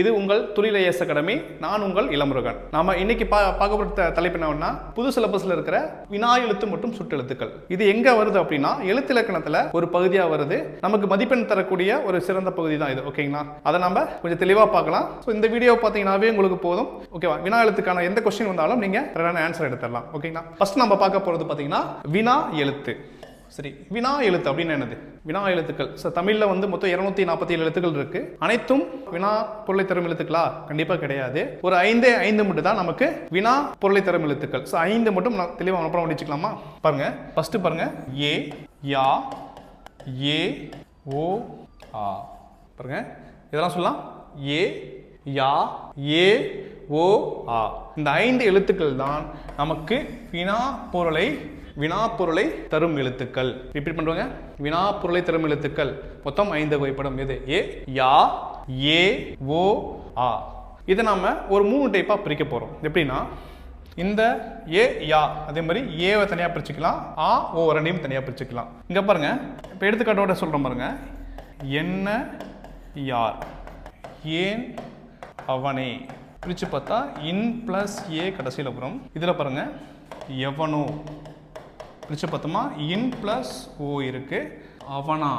இது உங்கள் துளிலையஸ் அகாடமி நான் உங்கள் இளமுருகன். நாம இன்னைக்கு பா பார்க்க தலைப்பு என்னன்னா புது சிலபஸில் இருக்கிற வினா எழுத்து மற்றும் சுட்டெழுத்துக்கள் இது எங்க வருது அப்படின்னா எழுத்து இலக்கணத்தில் ஒரு பகுதியாக வருது. நமக்கு மதிப்பெண் தரக்கூடிய ஒரு சிறந்த பகுதி தான் இது ஓகேங்களா அதை நம்ம கொஞ்சம் தெளிவாக பார்க்கலாம். ஸோ இந்த வீடியோ பார்த்தீங்கன்னாவே உங்களுக்கு போதும். ஓகேவா வினா எழுத்துக்கான எந்த கொஸ்டின் வந்தாலும் நீங்கள் கரெக்டான ஆன்சர் எடுத்துடலாம் ஓகேங்களா ஃபர்ஸ்ட் நம்ம பார்க்க போகிறது பார்த்தீங்கன்னா வினா எழுத்து. சரி வினா எழுத்து அப்படின்னு என்னது? வினா எழுத்துக்கள். ஸோ தமிழில் வந்து மொத்தம் இரநூத்தி நாற்பத்தி ஏழு எழுத்துக்கள் இருக்கு. அனைத்தும் வினா பொருளை தரும் எழுத்துக்களா? கண்டிப்பாக கிடையாது. ஒரு ஐந்தே ஐந்து மட்டும் தான் நமக்கு வினா பொருளை தரும் எழுத்துக்கள். ஸோ ஐந்து மட்டும் நான் தெளிவாக அனுப்ப முடிச்சுக்கலாமா பாருங்க. ஃபர்ஸ்ட் பாருங்க. ஏ யா ஏ ஓ ஆ. பாருங்க. இதெல்லாம் சொல்லலாம். ஏ யா ஏ ஓ ஆ. இந்த ஐந்து எழுத்துக்கள் தான் நமக்கு வினா பொருளை வினாப்பொருளை தரும் எழுத்துக்கள். ரிப்பீட் பண்ணுவாங்க வினாப்பொருளை தரும் எழுத்துக்கள். மொத்தம் ஐந்து வகைப்படும். எது? ஏ யா ஏ ஓ ஆ. இதை நாம் ஒரு மூணு டைப்பாக பிரிக்க போகிறோம் எப்படின்னா இந்த ஏ யா அதே மாதிரி ஏவை தனியாக பிரிச்சுக்கலாம். ஆ ஓ ரெண்டையும் தனியாக பிரிச்சுக்கலாம். இங்கே பாருங்கள் இப்போ எடுத்துக்காட்டோட சொல்கிறோம் பாருங்க. என்ன யார்? ஏன் அவனே. பிரித்து பார்த்தா இன் ப்ளஸ் ஏ கடைசியில் வரும். இதில் பாருங்கள் எவனோ. பிரித்து பார்த்தோமா இன் ப்ளஸ் ஓ இருக்குது அவனா?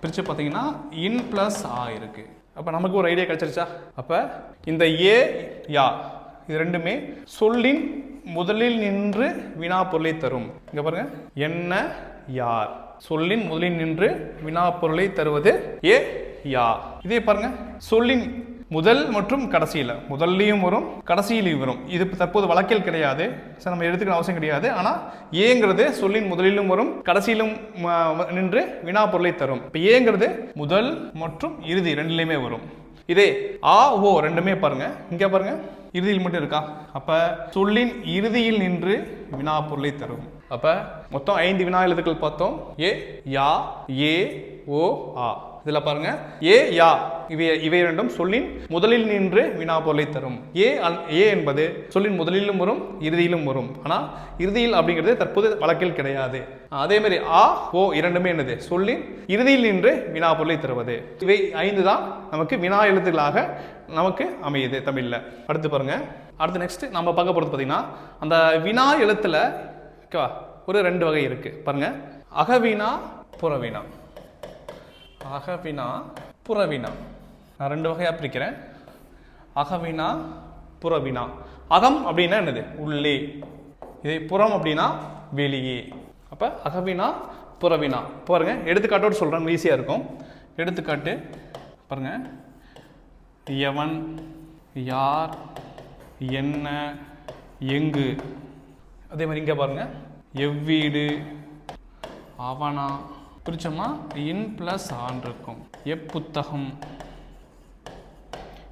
பிரித்து பார்த்தீங்கன்னா இன் ப்ளஸ் ஆ இருக்குது அப்போ நமக்கு ஒரு ஐடியா கிடச்சிருச்சா? அப்போ இந்த ஏ யா இது ரெண்டுமே சொல்லின் முதலில் நின்று வினா பொருளை தரும். இங்கே பாருங்க. என்ன யார்? சொல்லின் முதலில் நின்று வினா பொருளை தருவது ஏ யா. இதே பாருங்க. சொல்லின் முதல் மற்றும் கடைசியில். முதல்லையும் வரும் கடைசியிலையும் வரும். இது தற்போது வழக்கில் கிடையாது. சார் நம்ம எடுத்துக்கிற அவசியம் கிடையாது. ஆனால் ஏங்கிறது சொல்லின் முதலிலும் வரும் கடைசியிலும் நின்று வினா பொருளை தரும். இப்போ ஏங்கிறது முதல் மற்றும் இறுதி ரெண்டுலையுமே வரும். இதே ஆ ஓ ரெண்டுமே பாருங்க. இங்கே பாருங்க. இறுதியில் மட்டும் இருக்கா? அப்ப சொல்லின் இறுதியில் நின்று வினா பொருளை தரும். அப்ப மொத்தம் ஐந்து வினா எழுத்துக்கள் பார்த்தோம். ஏ யா ஏ ஓ ஆ. இதில் பாருங்க. ஏ யா. இவை இவை இரண்டும் சொல்லின் முதலில் நின்று வினா பொருளை தரும். ஏ ஏ என்பது சொல்லின் முதலிலும் வரும் இறுதியிலும் வரும். ஆனால் இறுதியில் அப்படிங்கிறது தற்போது வழக்கில் கிடையாது. அதே மாதிரி ஆ ஓ இரண்டுமே என்னது? சொல்லின் இறுதியில் நின்று வினா பொருளை தருவது. இவை ஐந்து தான் நமக்கு வினா எழுத்துக்களாக நமக்கு அமையுது தமிழில். அடுத்து பாருங்க. அடுத்து நெக்ஸ்ட் நம்ம பார்க்க போகிறது பார்த்தீங்கன்னா அந்த வினா எழுத்துல ஓகேவா ஒரு ரெண்டு வகை இருக்கு. பாருங்க. அகவினா புறவினா அகவினா புறவினா. நான் ரெண்டு வகையாக பிரிக்கிறேன். அகவினா புறவினா. அகம் அப்படின்னா என்னது? உள்ளே. இதே புறம் அப்படின்னா வெளியே. அப்போ அகவினா புறவினா. பாருங்க எடுத்துக்காட்டோடு சொல்கிறாங்க ஈஸியாக இருக்கும். எடுத்துக்காட்டு பாருங்க. எவன் யார் என்ன எங்கு. அதே மாதிரி இங்கே பாருங்கள் எவ்வீடு அவனா பிரிச்சோமா இன் ப்ளஸ் ஆன் இருக்கும். எப்புத்தகம்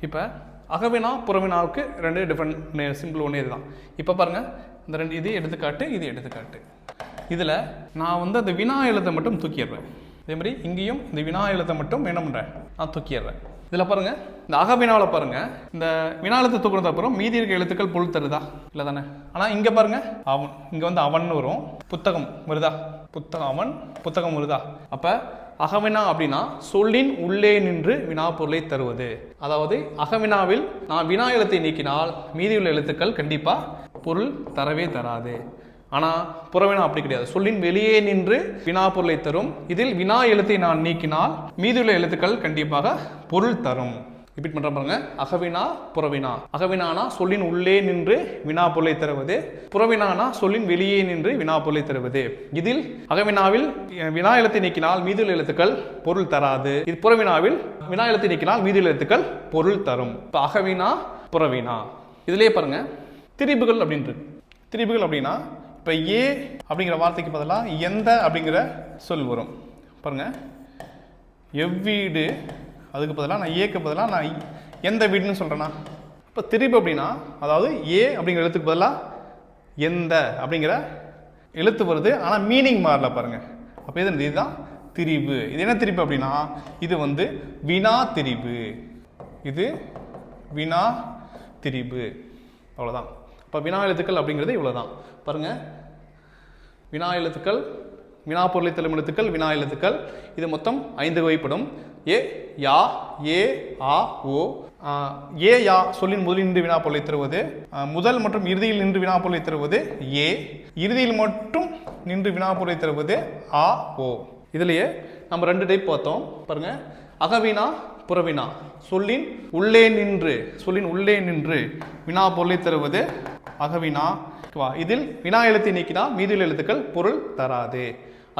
இப்போ அகவினா புறவினாவுக்கு ரெண்டு டிஃப்ரெண்ட் சிம்பிள் ஒன்று இதுதான். இப்போ பாருங்கள் இந்த ரெண்டு இது எடுத்துக்காட்டு இது எடுத்துக்காட்டு. இதில் நான் வந்து அந்த வினா எழுத்தை மட்டும் தூக்கிடுறேன். அதே மாதிரி இங்கேயும் இந்த வினா எழுத்தை மட்டும் என்ன பண்ணுறேன் நான் தூக்கிடுறேன். இதில் பாருங்கள் இந்த அகவினாவில் பாருங்கள் இந்த வினா எழுத்து தூக்குனது அப்புறம் மீதி இருக்க எழுத்துக்கள் பொருள் தருதா? இல்லை தானே ஆனால் இங்கே பாருங்க அவன் இங்கே வந்து அவன் வரும். புத்தகம் வருதா? புத்தகம் அவன் புத்தகம் வருதா அப்போ அகவினா அப்படின்னா சொல்லின் உள்ளே நின்று வினா பொருளை தருவது. அதாவது அகவினாவில் நான் வினா எழுத்தை நீக்கினால் மீதியுள்ள எழுத்துக்கள் கண்டிப்பாக பொருள் தரவே தராது. ஆனால் புறவினா அப்படி கிடையாது. சொல்லின் வெளியே நின்று வினா பொருளை தரும். இதில் வினா எழுத்தை நான் நீக்கினால் மீதியுள்ள எழுத்துக்கள் கண்டிப்பாக பொருள் தரும். ரிப்பீட் பண்ற பாருங்க. அகவினா புறவினா. அகவினானா சொல்லின் உள்ளே நின்று வினா பொருளை தருவது. புறவினானா சொல்லின் வெளியே நின்று வினா பொருளை தருவது. இதில் அகவினாவில் வினா எழுத்தை நீக்கினால் மீதியுள்ள எழுத்துக்கள் பொருள் தராது. இது புறவினாவில் வினா எழுத்தை நீக்கினால் மீதியுள்ள எழுத்துக்கள் பொருள் தரும். இப்போ அகவினா புறவினா. இதிலே பாருங்க. திரிபுகள் அப்படின்றது திரிபுகள் அப்படின்னா இப்போ ஏ அப்படிங்கிற வார்த்தைக்கு பதிலாக எந்த அப்படிங்கிற சொல் வரும். பாருங்க. எவ்வீடு அதுக்கு பதிலாக நான் ஏக்கு பதிலாக நான் எந்த வீடுன்னு சொல்கிறேன்னா இப்போ திரிபு அப்படின்னா அதாவது ஏ அப்படிங்கிற எழுத்துக்கு பதிலாக எந்த அப்படிங்கிற எழுத்து வருது ஆனால் மீனிங் மாறல பாருங்கள் அப்போ இது இதுதான் திரிவு இது என்ன திரிப்பு அப்படின்னா இது வந்து வினா திரிவு இது வினா திரிபு. அவ்வளோதான் இப்போ வினா எழுத்துக்கள் அப்படிங்கிறது இவ்வளோ தான் பாருங்கள் வினா எழுத்துக்கள் வினா பொருளை தலைமை எழுத்துக்கள் வினா எழுத்துக்கள் இது மொத்தம் ஐந்து வகைப்படும். ஏ யா ஏ ஆ ஓ. ஏ யா சொல்லின் முதலில் நின்று வினா பொருளை தருவது. முதல் மற்றும் இறுதியில் நின்று வினா பொருளை தருவது ஏ. இறுதியில் மட்டும் நின்று வினா பொருளை தருவது ஆ ஓ. இதுலேயே நம்ம ரெண்டு டைப் பார்த்தோம். பாருங்க. அகவினா புறவினா சொல்லின் உள்ளே நின்று சொல்லின் உள்ளே நின்று வினா பொருளை தருவது அகவினா வா இதில் வினா எழுத்தை நீக்கினால் மீதியுள்ள எழுத்துக்கள் பொருள் தராது.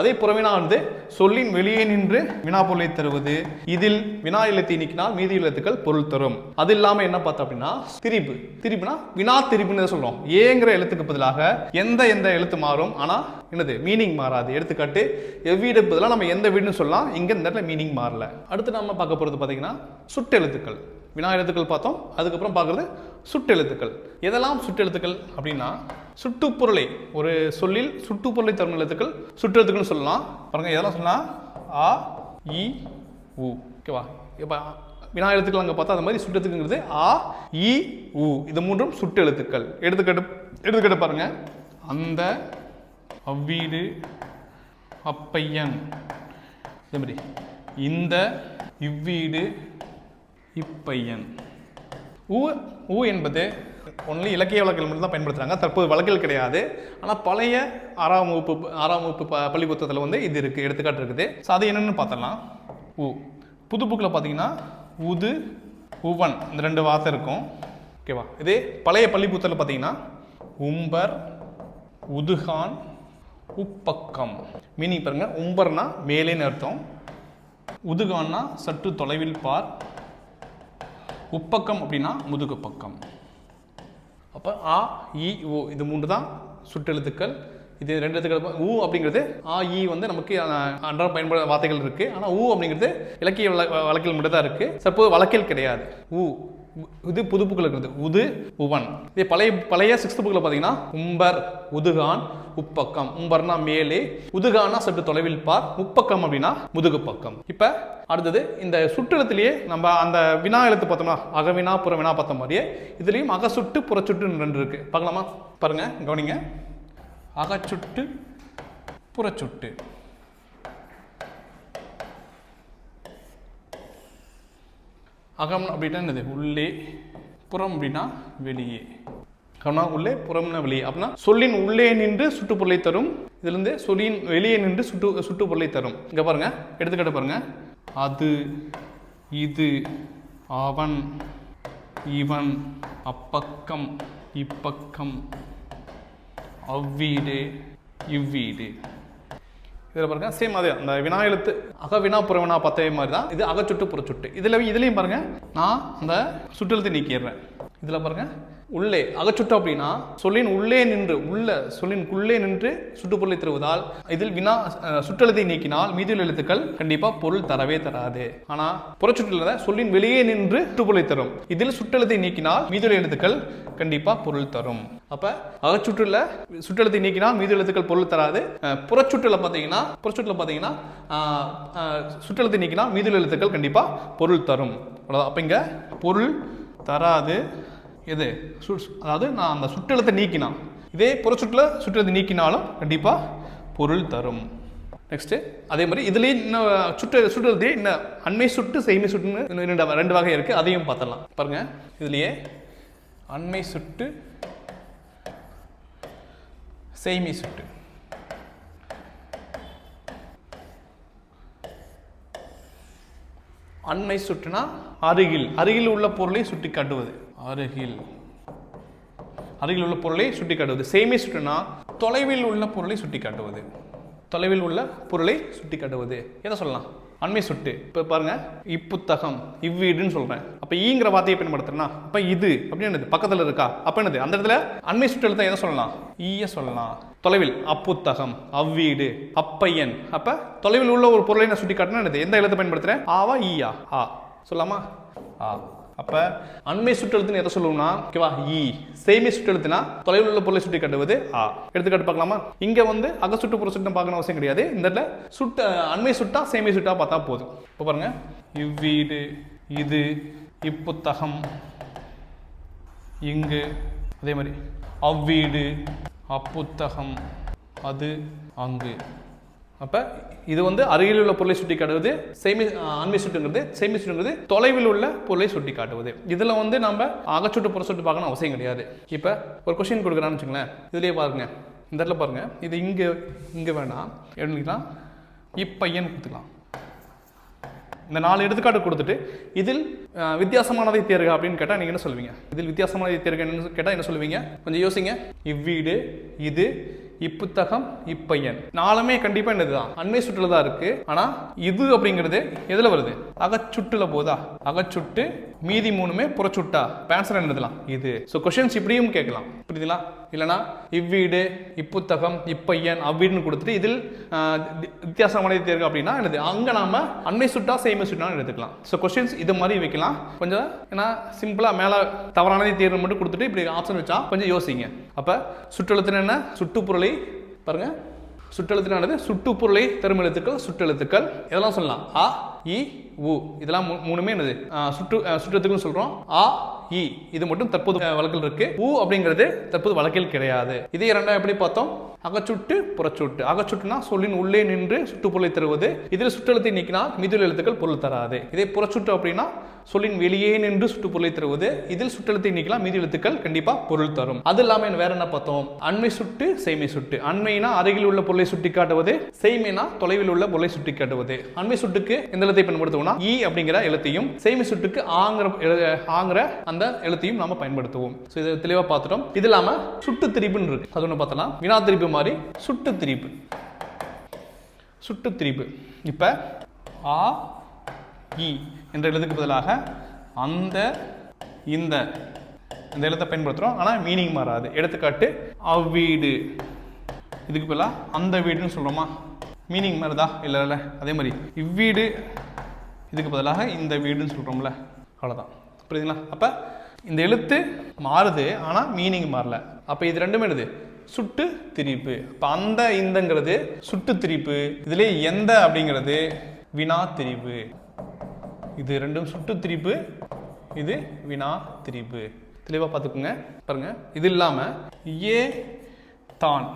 அதே புறவினா வந்து சொல்லின் வெளியே நின்று வினா பொருளை தருவது. இதில் வினா எழுத்தை நீக்கினால் மீதி எழுத்துக்கள் பொருள் தரும். அது இல்லாம என்ன பார்த்தோம் அப்படின்னா திரிபு. திரிப்புனா வினா திரிப்புன்னு சொல்றோம். ஏங்கிற எழுத்துக்கு பதிலாக எந்த எந்த எழுத்து மாறும்? ஆனா என்னது? மீனிங் மாறாது. எடுத்துக்காட்டு எவ்வீடு பதிலாக நம்ம எந்த வீடுன்னு சொல்லலாம். இங்க இந்த இடத்துல மீனிங் மாறல. அடுத்து நம்ம பார்க்க போறது பாத்தீங்கன்னா சுட்டெழுத்துக்கள். வினா எழுத்துக்கள் பார்த்தோம். அதுக்கப்புறம் பார்க்குறது சுட்டெழுத்துக்கள் எதெல்லாம் சுட்டெழுத்துக்கள் அப்படின்னா சுட்டுப்பொருளை ஒரு சொல்லில் சுட்டுப்பொருளை தரும் எழுத்துக்கள். சுட்டெழுத்துக்கள்னு சொல்லலாம். பாருங்கள் எதெல்லாம் சொன்னால் ஆ இ உ. ஓகேவா இப்போ வினா எழுத்துக்கள் அங்கே பார்த்தா அந்த மாதிரி சுட்டெழுத்துக்குங்கிறது ஆ இ உ. இது மூன்றும் சுட்டெழுத்துக்கள் எடுத்துக்காட்டு எடுத்துக்காட்டு பாருங்கள் அந்த அவ்வீடு அப்பையன். இதே மாதிரி. இந்த இவ்வீடு இப்பையன். ஊ ஊ என்பது ஒன்லி இலக்கிய வழக்கில் மட்டும் தான் பயன்படுத்துகிறாங்க தற்போது வழக்கில் கிடையாது. ஆனால் பழைய ஆறாம் வகுப்பு ஆறாம் வகுப்பு ப பள்ளி புத்தகத்தில் வந்து இது இருக்குது எடுத்துக்காட்டு இருக்குது. ஸோ அது என்னென்னு பார்த்தலாம் ஊ. புது புக்கில் பார்த்தீங்கன்னா உது உவன் இந்த ரெண்டு வார்த்தை இருக்கும். ஓகேவா இதே பழைய பள்ளி புத்தகத்தில் பார்த்தீங்கன்னா உம்பர் உதுகான் உப்பக்கம். மீனிங் பாருங்க உம்பர்னா மேலேன்னு அர்த்தம். உதுகான்னா சற்று தொலைவில் பார். உப்பக்கம் அப்படின்னா முதுகு பக்கம். அப்போ ஆ இ ஓ இது மூன்று தான் சுற்றெழுத்துக்கள். இது ரெண்டு எழுத்துக்கள் ஊ அப்படிங்கிறது ஆ இ வந்து நமக்கு அன்றாட பயன்பட வார்த்தைகள் இருக்குது ஆனால் ஊ அப்படிங்கிறது இலக்கிய வழக்கில் மட்டும் தான் இருக்குது சப்போஸ் வழக்கில் கிடையாது. ஊ இது புது புக்கில் இருக்கிறது. உது உவன். இதே பழைய பழைய சிக்ஸ்த் புக்கில் பார்த்தீங்கன்னா உம்பர் உதுகான் உப்பக்கம். உம்பர்னா மேலே உதுகானா சற்று தொலைவில் பார். உப்பக்கம் அப்படின்னா முதுகு பக்கம். இப்போ அடுத்தது இந்த சுற்றெழுத்துலேயே நம்ம அந்த வினா எழுத்து பார்த்தோம்னா அகவினா புறவினா பார்த்த மாதிரியே இதுலேயும் அகசுட்டு புறச்சுட்டுன்னு ரெண்டு இருக்கு. பார்க்கலாமா? பாருங்க கவனிங்க. அகச்சுட்டு புறச்சுட்டு. அகம் அப்படின்னா என்னது? உள்ளே புறம் அப்படின்னா வெளியே. கவனா உள்ளே புறம்னா வெளியே. அப்படின்னா சொல்லின் உள்ளே நின்று சுட்டுப்பொருளை தரும். இதுலேருந்து சொல்லின் வெளியே நின்று சுட்டு சுட்டுப்பொருளை தரும். இங்கே பாருங்க. எடுத்துக்காட்டு பாருங்க. அது இது அவன் இவன் அப்பக்கம் இப்பக்கம் அவ்வீடு இவ்வீடு. இதில் பாருங்க சேம் அதே அந்த வினா எழுத்து அக வினா புற வினா பத்தவே மாதிரி தான். இது அகச்சுட்டு புறச்சுட்டு இதில் இதுலேயும் பாருங்கள் நான் அந்த சுட்டெழுத்து நீக்கிடுறேன். இதில் பாருங்கள் உள்ளே அகச்சுட்டோம் அப்படின்னா சொல்லின் உள்ளே நின்று உள்ள சொல்லின் உள்ளே நின்று சுட்டுப்பொருளை தருவதால் இதில் வினா சுற்றெழுத்தை நீக்கினால் மீதியுள்ள எழுத்துக்கள் கண்டிப்பா பொருள் தரவே தராது. ஆனா புறச்சுற்றில் சொல்லின் வெளியே நின்று சுட்டுப்பொருளை தரும். இதில் சுற்றெழுத்தை நீக்கினால் மீதியுள்ள எழுத்துக்கள் கண்டிப்பா பொருள் தரும். அப்ப அகச்சுற்றுல சுற்றெழுத்தை நீக்கினால் மீதி எழுத்துக்கள் பொருள் தராது. புறச்சுற்றுல பார்த்தீங்கன்னா புறச்சுற்றுல பார்த்தீங்கன்னா சுற்றெழுத்தை நீக்கினால் மீதி எழுத்துக்கள் கண்டிப்பா பொருள் தரும். அவ்வளோதான் அப்ப இங்க பொருள் தராது. எது? சு- அதாவது நான் அந்த சுற்றெழுத்தை நீக்கினான் இதே புறச்சுற்றுல சுற்றெழுத்தை நீக்கினாலும் கண்டிப்பாக பொருள் தரும். நெக்ஸ்ட்டு அதே மாதிரி இதுலேயே இன்னும் சுற்று சுற்றுலத்தையே இன்னும் அண்மை சுட்டு செய்மை சுட்டுன்னு இன்னும் ரெண்டு ரெண்டு வகை இருக்குது அதையும் பார்த்தலாம் பாருங்கள் இதுலேயே அண்மை சுட்டு செய்மை சுட்டு. அண்மை சுட்டுனா அருகில். அருகில் உள்ள பொருளை சுட்டி காட்டுவது. அருகில். அருகில் உள்ள பொருளை சுட்டி காட்டுவது சேமே சுட்டுனா தொலைவில் உள்ள பொருளை சுட்டி காட்டுவது தொலைவில் உள்ள பொருளை சுட்டி காட்டுவது எதை சொல்லலாம்? அண்மை சுட்டு. இப்போ பாருங்க. இப்புத்தகம் இவ்வீடுன்னு சொல்றேன். அப்ப ஈங்கிற வார்த்தையை பயன்படுத்துறேன்னா அப்ப இது அப்படின்னு என்னது? பக்கத்துல இருக்கா? அப்ப என்னது? அந்த இடத்துல அண்மை சுட்டு எழுத்த எதை சொல்லலாம்? ஈய சொல்லலாம். தொலைவில் அப்புத்தகம் அவ்வீடு அப்பையன். அப்ப தொலைவில் உள்ள ஒரு பொருளை நான் சுட்டி காட்டினா என்னது? எந்த எழுத்தை பயன்படுத்துறேன்? ஆவா ஈயா ஆ. சொல்லாமா ஆ. அப்போ அண்மை சுற்றெழுத்துன்னு எதை சொல்லுவோம்னா ஓகேவா? இ சேமி சுற்றெழுத்துனா தொலைவில் உள்ள பொருளை சுட்டி கட்டுவது ஆ. எடுத்துக்காட்டு பார்க்கலாமா? இங்கே வந்து அக சுட்டு புற சுட்டு பார்க்கணும் அவசியம் கிடையாது. இந்த இடத்துல சுட்ட அண்மை சுட்டா சேமி சுட்டா பார்த்தா போதும். இப்போ பாருங்க. இவ்வீடு இது இப்புத்தகம் இங்கு அதே மாதிரி. அவ்வீடு அப்புத்தகம் அது அங்கு. அப்போ இது வந்து அருகில் உள்ள பொருளை சுட்டி காட்டுவது சேமி அண்மை சுட்டுங்கிறது சேமி சுட்டுங்கிறது தொலைவில் உள்ள பொருளை சுட்டி காட்டுவது. இதில் வந்து நம்ம அகச்சுட்டு புறச்சுட்டு பார்க்கணும் அவசியம் கிடையாது. இப்போ ஒரு கொஷின் கொடுக்குறான்னு வச்சுங்களேன் இதுலேயே பாருங்க. இந்த இடத்துல பாருங்க. இது இங்கே இங்கே வேணாம் எழுதிக்கலாம். இப்பையன் கொடுத்துக்கலாம். இந்த நாலு எடுத்துக்காட்டு கொடுத்துட்டு இதில் வித்தியாசமானதை தேர்க அப்படின்னு கேட்டால் நீங்கள் என்ன சொல்லுவீங்க? இதில் வித்தியாசமானதை தேர்க என்ன கேட்டால் என்ன சொல்லுவீங்க? கொஞ்சம் யோசிங்க. இவ்வீடு இது இப்புத்தகம் இப்பையன். நாலுமே கண்டிப்பாக என்னது தான் அண்மை சுற்றுல தான் இருக்கு. ஆனால் இது அப்படிங்கிறது எதில் வருது? அகச்சுட்டுல போதா? அகச்சுட்டு மீதி மூணுமே புறச்சுட்டா? பேன்சர் என்னதுலாம் இது. ஸோ கொஷின்ஸ் இப்படியும் கேட்கலாம். புரியுதுங்களா? இல்லைனா இவ்வீடு இப்புத்தகம் இப்பையன் அவ்வீடுன்னு கொடுத்துட்டு இதில் வித்தியாசமான தேர்வு அப்படின்னா என்னது? அங்கே நாம அண்மை சுட்டா சேமி சுட்டான்னு எடுத்துக்கலாம் ஸோ கொஷின்ஸ் இது மாதிரி வைக்கலாம். கொஞ்சம் ஏன்னா சிம்பிளாக மேலே தவறானதை தேர்வு மட்டும் கொடுத்துட்டு இப்படி ஆப்ஷன் வச்சா கொஞ்சம் யோசிங்க. அப்போ சுற்றெழுத்துன்னு என்ன? சுட்டுப்பொருளை பாருங்க சுற்றெழுத்துனானது சுட்டுப்பொருளை தரும் எழுத்துக்கள் சுற்றெழுத்துக்கள் இதெல்லாம் சொல்லலாம். அ இ உ. இதெல்லாம் மூணுமே என்னது? ஆ, சுற்று ஆ, சொல்றோம். ஆ இ. இது மட்டும் தற்போது வழக்கில் இருக்கு. உ அப்படிங்கிறது தற்போது வழக்கில் கிடையாது. இதே இரண்டாம் எப்படி பார்த்தோம்? அகச்சுட்டு புறச்சுட்டு. அகச்சுட்டுனா சொல்லின் உள்ளே நின்று சுட்டுப்பொருளை தருவது. இதில் சுற்றெழுத்தை நீக்கினா மிதுள் எழுத்துக்கள் பொருள் தராது. இதே புறச்சுட்டு அப்படின்னா சொல்லின் வெளியே நின்று சுட்டுப்பொருளை தருவது. இதில் சுற்றெழுத்தை நீக்கலாம் மீதி எழுத்துக்கள் கண்டிப்பா பொருள் தரும். அது இல்லாம வேற என்ன பார்த்தோம்? அண்மை சுட்டு செய்மை சுட்டு. அண்மைனா அருகில் உள்ள பொருளை சுட்டி காட்டுவது செய்மைனா தொலைவில் உள்ள பொருளை சுட்டி காட்டுவது. அண்மை சுட்டுக்கு எந்த எழுத்தை பயன்படுத்துவோம்னா இ அப்படிங்கிற எழுத்தையும் செய்மை சுட்டுக்கு ஆங்கிற ஆங்கிற அந்த எழுத்தையும் நாம பயன்படுத்துவோம். ஸோ இதை தெளிவா பார்த்துட்டோம். இது இல்லாம சுட்டு திரிப்புன்னு இருக்கு. அது ஒன்று பார்த்தலாம். வினா திரிப்பு மாதிரி சுட்டு திரிப்பு. சுட்டு திரிப்பு. இப்போ ஆ இ என்ற எழுத்துக்கு பதிலாக அந்த இந்த இந்த எழுத்தை பயன்படுத்துகிறோம் ஆனால் மீனிங் மாறாது. எடுத்துக்காட்டு அவ்வீடு. இதுக்கு பதிலாக அந்த வீடுன்னு சொல்கிறோமா மீனிங் மாறுதா? இல்லை இல்லை. அதே மாதிரி இவ்வீடு இதுக்கு பதிலாக இந்த வீடுன்னு சொல்கிறோம்ல அவ்வளோதான் புரியுதுங்களா? அப்போ இந்த எழுத்து மாறுது ஆனால் மீனிங் மாறல. அப்போ இது ரெண்டுமே எழுது சுட்டு திரிப்பு. அப்போ அந்த இந்தங்கிறது சுட்டு திரிப்பு. இதுலேயே எந்த அப்படிங்கிறது வினா திரிப்பு இது ரெண்டும் சுட்டு திரிப்பு. இது வினா திரிப்பு. தெளிவாக பார்த்துக்குங்க. பாருங்க. இது இல்லாமல் ஏ தான்.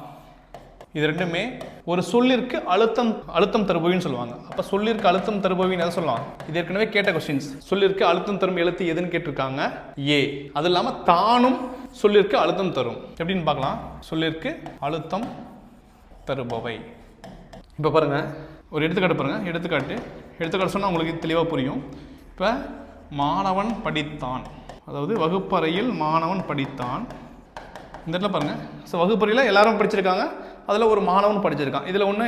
இது ரெண்டுமே ஒரு சொல்லிற்கு அழுத்தம் அழுத்தம் தருபவின்னு சொல்லுவாங்க. அப்போ சொல்லிற்கு அழுத்தம் தருபவின்னு எதை சொல்லலாம்? இது ஏற்கனவே கேட்ட கொஸ்டின்ஸ் சொல்லிற்கு அழுத்தம் தரும் எழுத்து எதுன்னு கேட்டிருக்காங்க? ஏ. அது இல்லாமல் தானும் சொல்லிற்கு அழுத்தம் தரும். எப்படின்னு பார்க்கலாம்? சொல்லிற்கு அழுத்தம் தருபவை. இப்போ பாருங்கள் ஒரு எடுத்துக்காட்டு பாருங்கள் எடுத்துக்காட்டு. எடுத்துக்காட்டு சொன்னால் உங்களுக்கு தெளிவாக புரியும். இப்போ மாணவன் படித்தான். அதாவது வகுப்பறையில் மாணவன் படித்தான். இந்த இடத்துல பாருங்கள் ஸோ வகுப்பறையில் எல்லாரும் படிச்சிருக்காங்க. அதில் ஒரு மாணவன் படிச்சிருக்கான். இதில் ஒன்று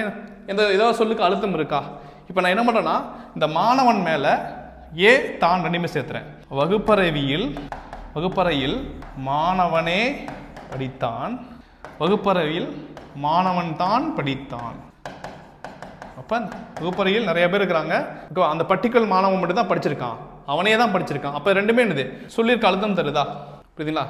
எந்த ஏதாவது சொல்லுக்கு அழுத்தம் இருக்கா? இப்போ நான் என்ன பண்ணுறேன்னா இந்த மாணவன் மேலே ஏ தான் ரெண்டுமே சேர்த்துறேன். வகுப்பறைவியில் வகுப்பறையில் மாணவனே படித்தான். வகுப்பறையில் மாணவன் தான் படித்தான். அப்போ வகுப்பறையில் நிறைய பேர் இருக்கிறாங்க. இப்போ அந்த பர்டிகுலர் மாணவன் மட்டும் தான் படிச்சிருக்கான். அவனே தான் படிச்சிருக்கான். அப்போ ரெண்டுமே என்னது? சொல்லியிருக்க அழுத்தம் தருதா? புரியுதுங்களா?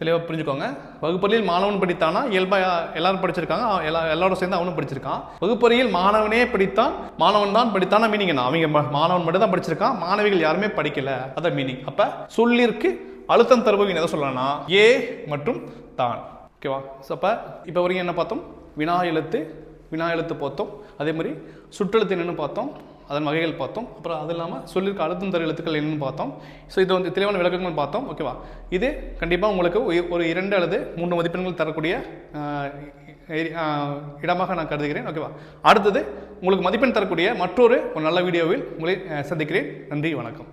தெளிவாக புரிஞ்சுக்கோங்க. வகுப்பறையில் மாணவன் படித்தானா? இயல்பாக எல்லாரும் படிச்சிருக்காங்க. அவன் எல்லா எல்லாரும் சேர்ந்து அவனும் படிச்சிருக்கான். வகுப்பறையில் மாணவனே படித்தான் மாணவன் தான் படித்தானா மீனிங் என்ன? அவங்க மாணவன் மட்டும் தான் படிச்சிருக்கான் மாணவிகள் யாருமே படிக்கல. அதான் மீனிங் அப்போ சொல்லிற்கு அழுத்தம் தருபவின்னு எதை சொல்லலாம்னா ஏ மற்றும் தான். ஓகேவா? ஸோ அப்போ இப்போ வரைக்கும் என்ன பார்த்தோம்? வினா எழுத்து வினா எழுத்து பார்த்தோம். அதே மாதிரி சுற்றெழுத்து என்னென்னு பார்த்தோம். அதன் வகைகள் பார்த்தோம். அப்புறம் அது இல்லாமல் சொல்லியிருக்க அழுத்தம் தர எழுத்துக்கள் என்னென்னு பார்த்தோம். ஸோ இது வந்து தெளிவான விளக்கங்கள் பார்த்தோம். ஓகேவா இது கண்டிப்பாக உங்களுக்கு ஒரு- இரண்டு அல்லது மூன்று மதிப்பெண்கள் தரக்கூடிய இடமாக நான் கருதுகிறேன். ஓகேவா அடுத்தது உங்களுக்கு மதிப்பெண் தரக்கூடிய மற்றொரு ஒரு நல்ல வீடியோவில் உங்களை சந்திக்கிறேன். நன்றி வணக்கம்.